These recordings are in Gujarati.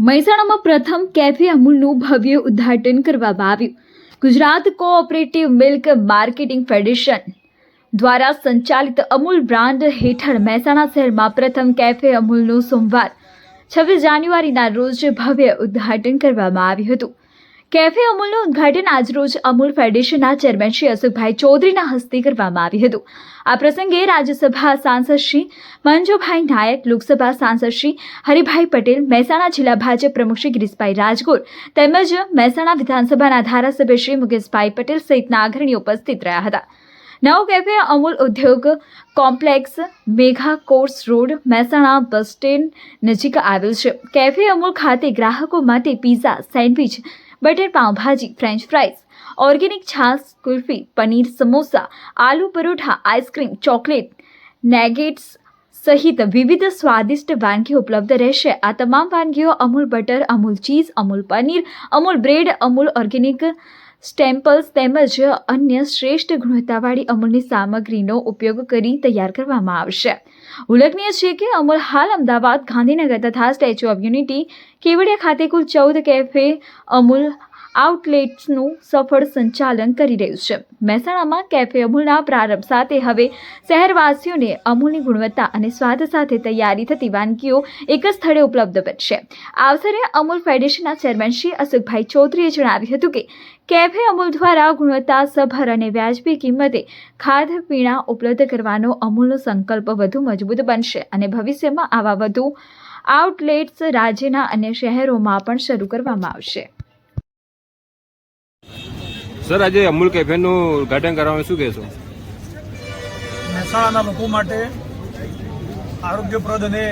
મહેસાણામાં પ્રથમ કેફે અમૂલનું ભવ્ય ઉદ્ઘાટન કરવામાં આવ્યું. Gujarat cooperative milk marketing federation દ્વારા સંચાલિત અમૂલ બ્રાન્ડ હેઠળ મહેસાણા શહેરમાં પ્રથમ કેફે અમૂલનું સોમવાર, છવ્વીસ જાન્યુઆરીના રોજ ભવ્ય ઉદ્ઘાટન કરવામાં આવ્યું હતું. કેફે અમૂલનું ઉદ્ઘાટન આજરોજ અમૂલ ફેડરેશનના ચેરમેન શ્રી અશોકભાઈ ચૌધરીના હસ્તે કરવામાં આવ્યું હતું. આ પ્રસંગે રાજ્યસભા સાંસદ શ્રી મંજુભાઈ નાયક, લોકસભા સાંસદ શ્રી હરિભાઈ પટેલ, મહેસાણા જિલ્લા ભાજપ પ્રમુખ શ્રી ગિરીશભાઈ રાજગોર તેમજ મહેસાણા વિધાનસભાના ધારાસભ્ય શ્રી મુકેશભાઈ પટેલ સહિતના અગ્રણીઓ ઉપસ્થિત રહ્યા હતા. નવો કેફે અમૂલ ઉદ્યોગ કોમ્પ્લેક્સ મેઘા કોર્સ રોડ મહેસાણા બસ સ્ટેન્ડ નજીક આવેલ છે કેફે અમૂલ ખાતે ગ્રાહકો માટે pizza sandwich butter pav bhaji French fries organic છાશ kulfi paneer samosa aloo paratha ice cream chocolate nuggets સહિત વિવિધ સ્વાદિષ્ટ વાનગીઓ ઉપલબ્ધ રહેશે આ તમામ વાનગીઓ Amul butter Amul cheese Amul paneer Amul bread Amul organic staples તેમજ અન્ય શ્રેષ્ઠ ગુણવત્તાવાળી અમૂલની સામગ્રીનો ઉપયોગ કરી તૈયાર કરવામાં આવશે. ઉલ્લેખનીય છે કે અમૂલ હાલ અમદાવાદ, ગાંધીનગર તથા સ્ટેચ્યુ ઓફ યુનિટી, કેવડિયા ખાતે કુલ ચૌદ કેફે અમૂલ આઉટલેટ્સનું સફળ સંચાલન કરી રહ્યું છે. મહેસાણામાં કેફે અમૂલના પ્રારંભ સાથે હવે શહેરવાસીઓને અમૂલની ગુણવત્તા અને સ્વાદ સાથે તૈયારી થતી વાનગીઓ એક જ સ્થળે ઉપલબ્ધ બનશે. આ અવસરે અમૂલ ફેડરેશનના ચેરમેન શ્રી અશોકભાઈ ચૌધરીએ જણાવ્યું હતું કે, કેફે અમૂલ દ્વારા ગુણવત્તા સભર અને વ્યાજબી કિંમતે ખાદ્ય પીણા ઉપલબ્ધ કરવાનો અમૂલનો સંકલ્પ વધુ મજબૂત બનશે અને ભવિષ્યમાં આવા વધુ આઉટલેટ્સ રાજ્યના અન્ય શહેરોમાં પણ શરૂ કરવામાં આવશે. સર, આજે અમૂલ કેફેનું ઉદઘાટન કરવાનું શું કહેશો? મહેસાણાના લોકો માટે આરોગ્યપ્રદ અને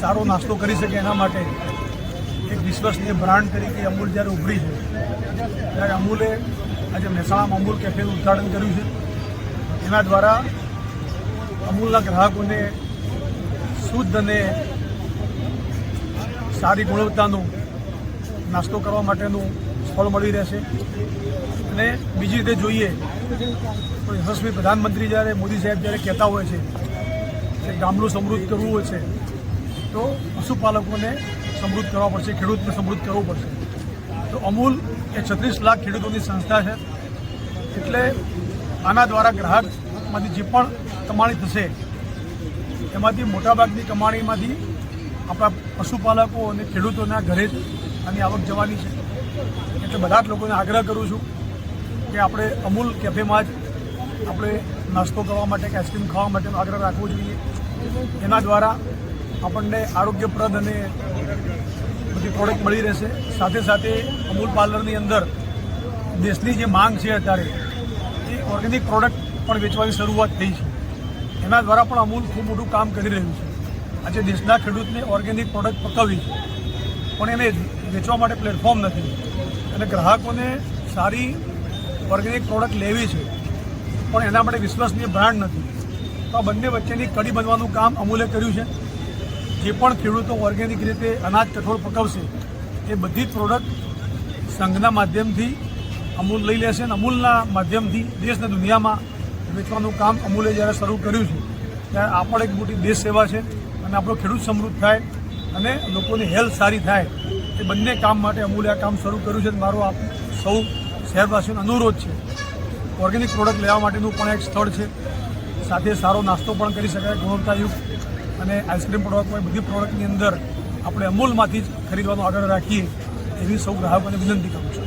સારો નાસ્તો કરી શકે એના માટે એક વિશ્વસનીય બ્રાન્ડ તરીકે અમૂલ જ્યારે ઉભરી છે, ત્યારે અમૂલે આજે મહેસાણામાં અમૂલ કેફેનું ઉદઘાટન કર્યું છે. એના દ્વારા અમૂલના ગ્રાહકોને શુદ્ધ અને સારી ગુણવત્તાનું નાસ્તો કરવા માટેનું સ્થળ મળી રહેશે. અને બીજી રીતે જોઈએ તો યશસ્વી પ્રધાનમંત્રી જ્યારે મોદી સાહેબ જ્યારે કહેતા હોય છે કે ગામનું સમૃદ્ધ કરવું હોય છે, તો પશુપાલકોને સમૃદ્ધ કરવા પડશે, ખેડૂતને સમૃદ્ધ કરવું પડશે. તો અમૂલ એ છત્રીસ લાખ ખેડૂતોની સંસ્થા છે. એટલે આના દ્વારા ગ્રાહકમાંથી જે પણ કમાણી થશે, એમાંથી મોટાભાગની કમાણીમાંથી આપણા પશુપાલકો અને ખેડૂતોના ઘરે આની આવક જવાની છે. એટલે બધા જ લોકોને આગ્રહ કરું છું કે આપણે અમૂલ કેફેમાં જ આપણે નાસ્તો કરવા માટે કે આઈસ્ક્રીમ ખાવા માટેનો આગ્રહ રાખવો જોઈએ. એના દ્વારા આપણને આરોગ્યપ્રદ અને બધી પ્રોડક્ટ મળી રહેશે. સાથે સાથે અમૂલ પાર્લરની અંદર દેશની જે માંગ છે અત્યારે, એ ઓર્ગેનિક પ્રોડક્ટ પણ વેચવાની શરૂઆત થઈ છે. એના દ્વારા પણ અમૂલ ખૂબ મોટું કામ કરી રહ્યું છે. આજે દેશના ખેડૂતને ઓર્ગેનિક પ્રોડક્ટ પકવવી છે. પણ એને વેચવા માટે પ્લેટફોર્મ નથી. અને ગ્રાહકોને સારી ઓર્ગેનિક પ્રોડક્ટ લેવી છે, પણ એના માટે વિશ્વસનીય બ્રાન્ડ નથી. તો આ બંને વચ્ચેની કડી બનવાનું કામ અમૂલે કર્યું છે. જે પણ ખેડૂતો ઓર્ગેનિક રીતે અનાજ કઠોળ પકવશે, એ બધી જ પ્રોડક્ટ સંઘના માધ્યમથી અમૂલ લઈ લેશે અને અમૂલના માધ્યમથી દેશ અને દુનિયામાં વેચવાનું કામ અમૂલે જ્યારે શરૂ કર્યું છે, ત્યારે આ પણ એક મોટી દેશ સેવા છે અને આપણો ખેડૂત સમૃદ્ધ થાય અને લોકોની હેલ્થ સારી થાય. એ બંને કામ માટે અમૂલે આ કામ શરૂ કર્યું છે મારો આપ સૌ શહેરવાસીઓનો અનુરોધ છે. ઓર્ગેનિક પ્રોડક્ટ લેવા માટેનું પણ એક સ્થળ છે. સાથે સારો નાસ્તો પણ કરી શકાય ગુણવત્તાયુક્ત અને આઈસ્ક્રીમ પ્રોડક્ટ હોય બધી પ્રોડક્ટની અંદર આપણે અમૂલમાંથી જ ખરીદવાનો આગ્રહ રાખીએ એવી સૌ ગ્રાહકોને વિનંતી કરું છું.